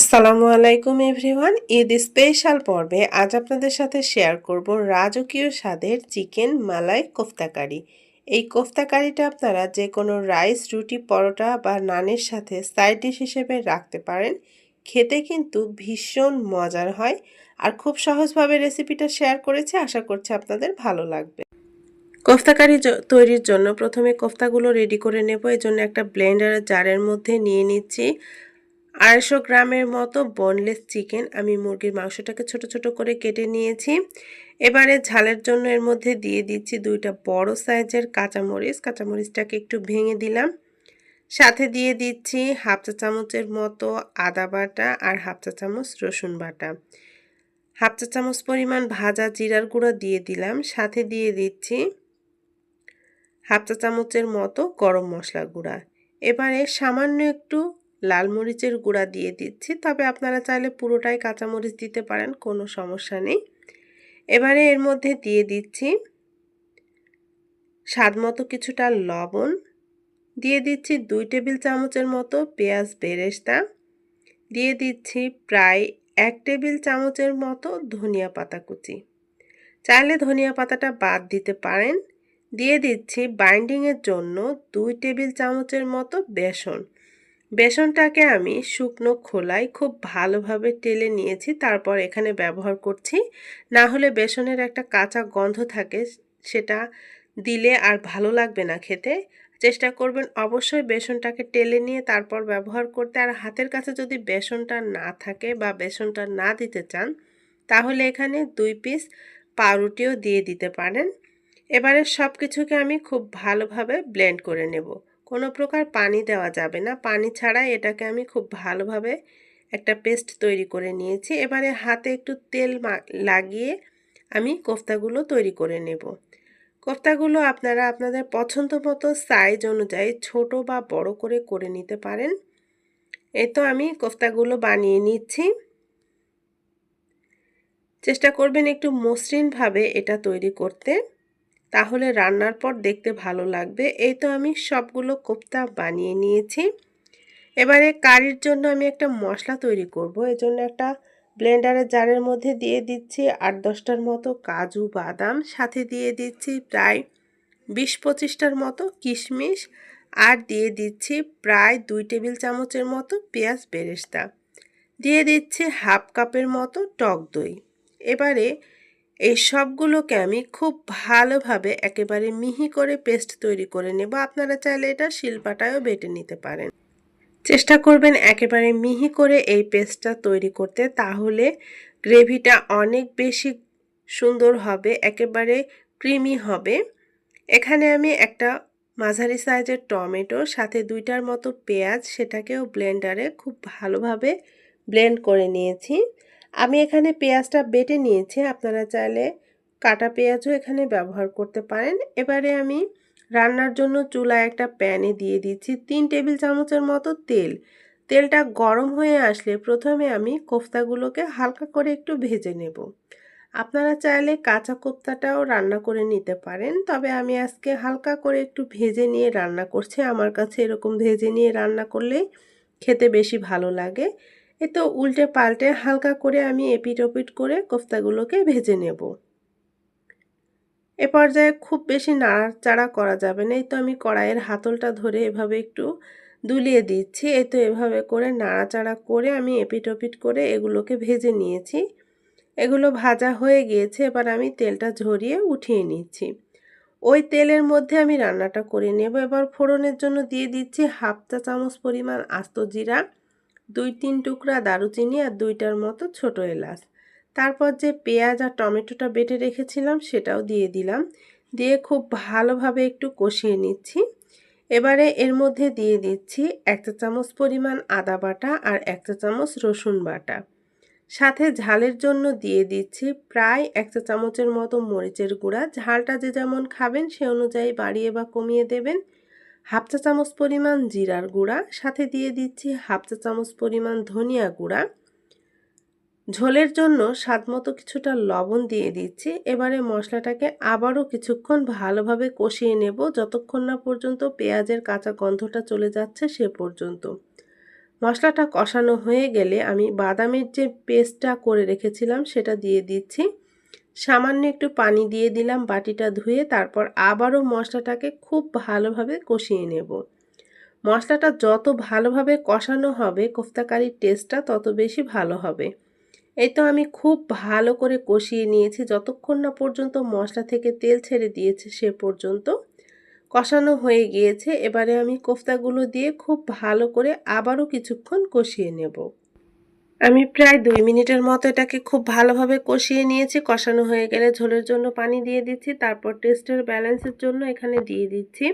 আসসালামু আলাইকুম everyone, Eid special পর্বে আজ আপনাদের সাথে শেয়ার করব রাজকীয় স্বাদের চিকেন মালাই কোফতা কারি এই কোফতা কারিটা আপনারা যে কোনো রাইস, রুটি, পরোটা বা নানের সাথে সাইড ডিশ হিসেবে রাখতে পারেন। খেতে কিন্তু ভীষণ মজার হয় আর খুব সহজভাবে রেসিপিটা শেয়ার করেছি, আশা করছি আপনাদের ভালো লাগবে। কোফতা কারি তৈরির জন্য প্রথমে কোফতাগুলো রেডি করে নেব। এই জন্য একটা ব্লেন্ডার জারের মধ্যে নিয়ে নিচ্ছি। আড়াইশো গ্রামের মতো বনলেস চিকেন আমি মুরগির মাংসটাকে ছোট ছোট করে কেটে নিয়েছি। এবারে ঝালের জন্য এর মধ্যে দিয়ে দিচ্ছি দুইটা বড় সাইজের কাঁচামরিচ। কাঁচামরিচটাকে একটু ভেঙে দিলাম। সাথে দিয়ে দিচ্ছি হাফ চা চামচের মতো আদা বাটা আর হাফ চা চামচ রসুন বাটা। হাফ চা চামচ পরিমাণ ভাজা জিরার গুঁড়ো দিয়ে দিলাম। সাথে দিয়ে দিচ্ছি হাফ চা চামচের মতো গরম মশলা গুঁড়া। এবারে সামান্য একটু লাল মরিচের গুঁড়া দিয়ে দিচ্ছি। তবে আপনারা চাইলে পুরোটাই কাঁচামরিচ দিতে পারেন, কোনো সমস্যা নেই। এবারে এর মধ্যে দিয়ে দিচ্ছি স্বাদ মতো কিছুটা লবণ। দিয়ে দিচ্ছি দুই টেবিল চামচের মতো পেঁয়াজ বেরেস্তা। দিয়ে দিচ্ছি প্রায় এক টেবিল চামচের মতো ধনিয়া পাতা কুচি। চাইলে ধনিয়া পাতাটা বাদ দিতে পারেন। দিয়ে দিচ্ছি বাইন্ডিংয়ের জন্য দুই টেবিল চামচের মতো বেসন। বেসনটাকে আমি শুকনো খোলায় খুব ভালোভাবে টেলে নিয়েছি, তারপর এখানে ব্যবহার করছি। না হলে বেসনের একটা কাঁচা গন্ধ থাকে, সেটা দিলে আর ভালো লাগবে না খেতে। চেষ্টা করবেন অবশ্যই বেসনটাকে টেলে নিয়ে তারপর ব্যবহার করতে। আর হাতের কাছে যদি বেসনটা না থাকে বা বেসনটা না দিতে চান, তাহলে এখানে দুই পিস পাউরুটিও দিয়ে দিতে পারেন। এবারে সব কিছুকে আমি খুব ভালোভাবে ব্লেন্ড করে নেব। কোনো প্রকার পানি দেওয়া যাবে না। পানি ছাড়া এটাকে আমি খুব ভালোভাবে একটা পেস্ট তৈরি করে নিয়েছি। এবারে হাতে একটু তেল লাগিয়ে আমি কোফতাগুলো তৈরি করে নেব। কোফতাগুলো আপনারা আপনাদের পছন্দ মতো সাইজ অনুযায়ী ছোট বা বড় করে করে নিতে পারেন। এই তো আমি কোফতাগুলো বানিয়ে নিচ্ছি। চেষ্টা করবেন একটু মসৃণভাবে এটা তৈরি করতে। তাহলে রান্নার পর দেখতে ভালো লাগবে। এই তো আমি সবগুলো কোপ্তা বানিয়ে নিয়েছি। এবারে কারির জন্য আমি একটা মশলা তৈরি করব। এজন্য একটা ব্লেন্ডারের জারের মধ্যে দিয়ে দিচ্ছি আট দশটার মতো কাজু বাদাম, সাথে দিয়ে দিচ্ছি প্রায় বিশ পঁচিশটার মতো কিশমিশ আর দিয়ে দিচ্ছি প্রায় দুই টেবিল চামচের মতো পেঁয়াজ বেরেস্তা। দিয়ে দিচ্ছি হাফ কাপের মতো টক দই। এবারে এই সবগুলোকে আমি খুব ভালোভাবে একেবারে মিহি করে পেস্ট তৈরি করে নেব। আপনারা চাইলে এটা শিলপাটায়ও বেটে নিতে পারেন। চেষ্টা করবেন একেবারে মিহি করে এই পেস্টটা তৈরি করতে, তাহলে গ্রেভিটা অনেক বেশি সুন্দর হবে, একেবারে ক্রিমি হবে। এখানে আমি একটা মাঝারি সাইজের টমেটো, সাথে দুইটার মতো পেঁয়াজ, সেটাকেও ব্লেন্ডারে খুব ভালোভাবে ব্লেন্ড করে নিয়েছি। আমি এখানে পেঁয়াজটা বেটে নিয়েছি। আপনারা চাইলে কাটা পেঁয়াজও এখানে ব্যবহার করতে পারেন। এবারে আমি রান্নার জন্য চুলায় একটা প্যানে দিয়ে দিচ্ছি তিন টেবিল চামচের মতো তেল। তেলটা গরম হয়ে আসলে প্রথমে আমি কোফতাগুলোকে হালকা করে একটু ভেজে নেব। আপনারা চাইলে কাঁচা কোফতাটাও রান্না করে নিতে পারেন। তবে আমি আজকে হালকা করে একটু ভেজে নিয়ে রান্না করছি। আমার কাছে এরকম ভেজে নিয়ে রান্না করলে খেতে বেশি ভালো লাগে। এ তো উল্টে পাল্টে হালকা করে আমি এপিট ওপিট করে কোফতাগুলোকে ভেজে নেব। এ পর্যায়ে খুব বেশি নাড়াচাড়া করা যাবে না, এই তো আমি কড়াইয়ের হাতলটা ধরে এভাবে একটু দুলিয়ে দিচ্ছি, এই তো এভাবে করে নাড়াচাড়া করে আমি এপিট ওপিট করে এগুলোকে ভেজে নিয়েছি। এগুলো ভাজা হয়ে গিয়েছে, এবার আমি তেলটা ঝরিয়ে উঠিয়ে নিচ্ছি। ওই তেলের মধ্যে আমি রান্নাটা করে নেব। এবার ফোড়নের জন্য দিয়ে দিচ্ছি হাফ চা চামচ পরিমাণ আস্ত জিরা। দুই তিন টুকরা দারুচিনি আর দুইটার মতো ছোট এলাচ। তারপর যে পেঁয়াজ আর টমেটোটা বেটে রেখেছিলাম, সেটাও দিয়ে দিলাম। দিয়ে খুব ভালোভাবে একটু কষিয়ে নিচ্ছি। এবারে এর মধ্যে দিয়ে দিচ্ছি এক চা চামচ পরিমাণ আদা বাটা আর এক চা চামচ রসুন বাটা। সাথে ঝালের জন্য দিয়ে দিচ্ছি প্রায় এক চা চামচের মতো মরিচের গুঁড়া। ঝালটা যে যেমন খাবেন, সে অনুযায়ী বাড়িয়ে বা কমিয়ে দেবেন। হাফ চা চামচ পরিমাণ জিরার গুঁড়া, সাথে দিয়ে দিচ্ছি হাফ চা চামচ পরিমাণ ধনিয়া গুঁড়া। ঝোলের জন্য স্বাদমতো কিছুটা লবণ দিয়ে দিচ্ছি। এবারে মশলাটাকে আবারও কিছুক্ষণ ভালোভাবে কষিয়ে নেব, যতক্ষণ না পর্যন্ত পেঁয়াজের কাঁচা গন্ধটা চলে যাচ্ছে সে পর্যন্ত। মশলাটা কষানো হয়ে গেলে আমি বাদামের যে পেস্টটা করে রেখেছিলাম, সেটা দিয়ে দিচ্ছি। সামান্য একটু পানি দিয়ে দিলাম বাটিটা ধুয়ে, তারপর আবারও মশলাটাকে খুব ভালোভাবে কষিয়ে নেব। মশলাটা যত ভালোভাবে কষানো হবে, কোফতাকারির টেস্টটা তত বেশি ভালো হবে। এই তো আমি খুব ভালো করে কষিয়ে নিয়েছি, যতক্ষণ না পর্যন্ত মশলা থেকে তেল ছেড়ে দিয়েছে সে পর্যন্ত। কষানো হয়ে গিয়েছে, এবারে আমি কোফতাগুলো দিয়ে খুব ভালো করে আবারও কিছুক্ষণ কষিয়ে নেব। আমি প্রায় দুই মিনিটের মতো এটাকে খুব ভালোভাবে কষিয়ে নিয়েছি। কষানো হয়ে গেলে ঝোলের জন্য পানি দিয়ে দিচ্ছি। তারপর টেস্টের ব্যালেন্সের জন্য এখানে দিয়ে দিচ্ছি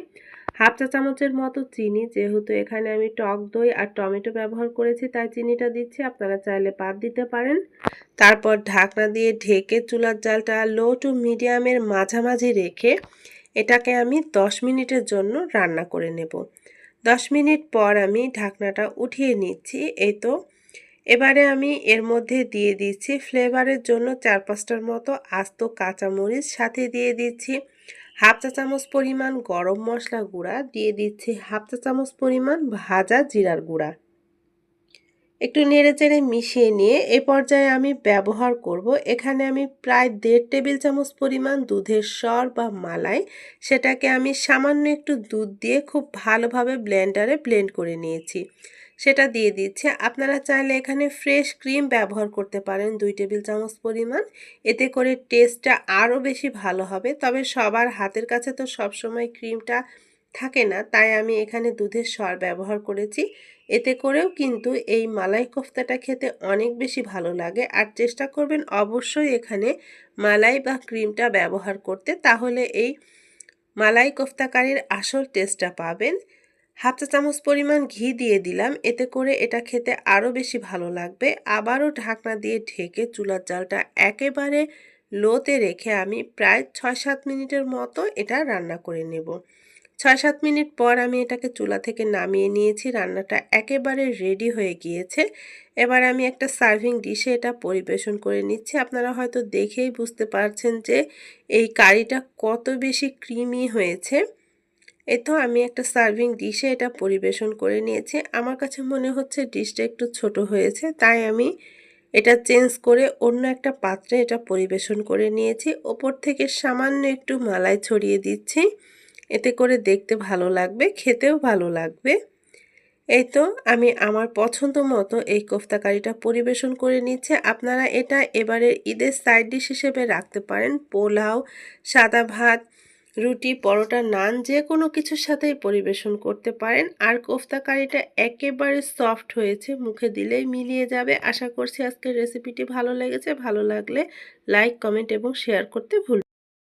হাফ চা চামচের মতো চিনি। যেহেতু এখানে আমি টক দই আর টমেটো ব্যবহার করেছি, তাই চিনিটা দিচ্ছি। আপনারা চাইলে বাদ দিতে পারেন। তারপর ঢাকনা দিয়ে ঢেকে চুলার জালটা লো টু মিডিয়ামের মাঝামাঝি রেখে এটাকে আমি 10 মিনিটের জন্য রান্না করে নেব। 10 মিনিট পর আমি ঢাকনাটা উঠিয়ে নিচ্ছি। এই তো এবারে আমি এর মধ্যে দিয়ে দিচ্ছি ফ্লেভারের জন্য চার পাঁচটার মতো আস্ত কাঁচামরিচ, সাথে দিয়ে দিচ্ছি হাফ চা চামচ পরিমাণ গরম মশলা গুঁড়া, দিয়ে দিচ্ছি হাফ চা চামচ পরিমাণ ভাজা জিরার গুঁড়া। একটু নেড়ে চেড়ে মিশিয়ে নিয়ে এ পর্যায়ে আমি ব্যবহার করব। এখানে আমি প্রায় দেড় টেবিল চামচ পরিমাণ দুধের সর বা মালাই, সেটাকে আমি সামান্য একটু দুধ দিয়ে খুব ভালোভাবে ব্লেন্ডারে ব্লেন্ড করে নিয়েছি। সেটা দিয়ে দিচ্ছে। আপনারা চাইলে এখানে ফ্রেশ ক্রিম ব্যবহার করতে পারেন, দুই টেবিল চামচ পরিমাণ। এতে করে টেস্টটা আরও বেশি ভালো হবে। তবে সবার হাতের কাছে তো সবসময় ক্রিমটা থাকে না, তাই আমি এখানে দুধের স্বর ব্যবহার করেছি। এতে করেও কিন্তু এই মালাই কোফতাটা খেতে অনেক বেশি ভালো লাগে। আর চেষ্টা করবেন অবশ্যই এখানে মালাই বা ক্রিমটা ব্যবহার করতে। তাহলে এই মালাই কোফতাকারির আসল টেস্টটা পাবেন। হাফ চা চামচ পরিমাণ ঘি দিয়ে দিলাম, এতে করে এটা খেতে আরও বেশি ভালো লাগবে। আবারও ঢাকনা দিয়ে ঢেকে চুলার জালটা একেবারে লোতে রেখে আমি প্রায় ছয় সাত মিনিটের মতো এটা রান্না করে নেব। ছয় সাত মিনিট পর আমি এটাকে চুলা থেকে নামিয়ে নিয়েছি, রান্নাটা একেবারে রেডি হয়ে গিয়েছে। এবার আমি একটা সার্ভিং ডিশে এটা পরিবেশন করে নিচ্ছি। আপনারা হয়তো দেখেই বুঝতে পারছেন যে এই কারিটা কত বেশি ক্রিমি হয়েছে। তো আমি একটা সার্ভিং ডিশে এটা পরিবেশন করে নিয়েছি। আমার কাছে মনে হচ্ছে ডিশটা একটু ছোট হয়েছে, তাই আমি এটা চেঞ্জ করে অন্য একটা পাত্রে এটা পরিবেশন করে নিয়েছি। ওপর থেকে সামান্য একটু মালাই ছড়িয়ে দিচ্ছি, এতে করে দেখতে ভালো লাগবে, খেতেও ভালো লাগবে। এই তো আমি আমার পছন্দ মতো এই কোফতা কারিটা পরিবেশন করে নিচ্ছে। আপনারা এটা এবারের ঈদের সাইড ডিশ হিসেবে রাখতে পারেন, পোলাও, সাদা ভাত রুটি, পরোটা, নান যে কোনো কিছুর সাথেই পরিবেশন করতে পারেন। আর কোফতা কারিটা একেবারে সফট হয়েছে, মুখে দিলেই মিলিয়ে যাবে। আশা করছি আজকের রেসিপিটি ভালো লেগেছে। ভালো লাগলে লাইক কমেন্ট এবং শেয়ার করতে ভুল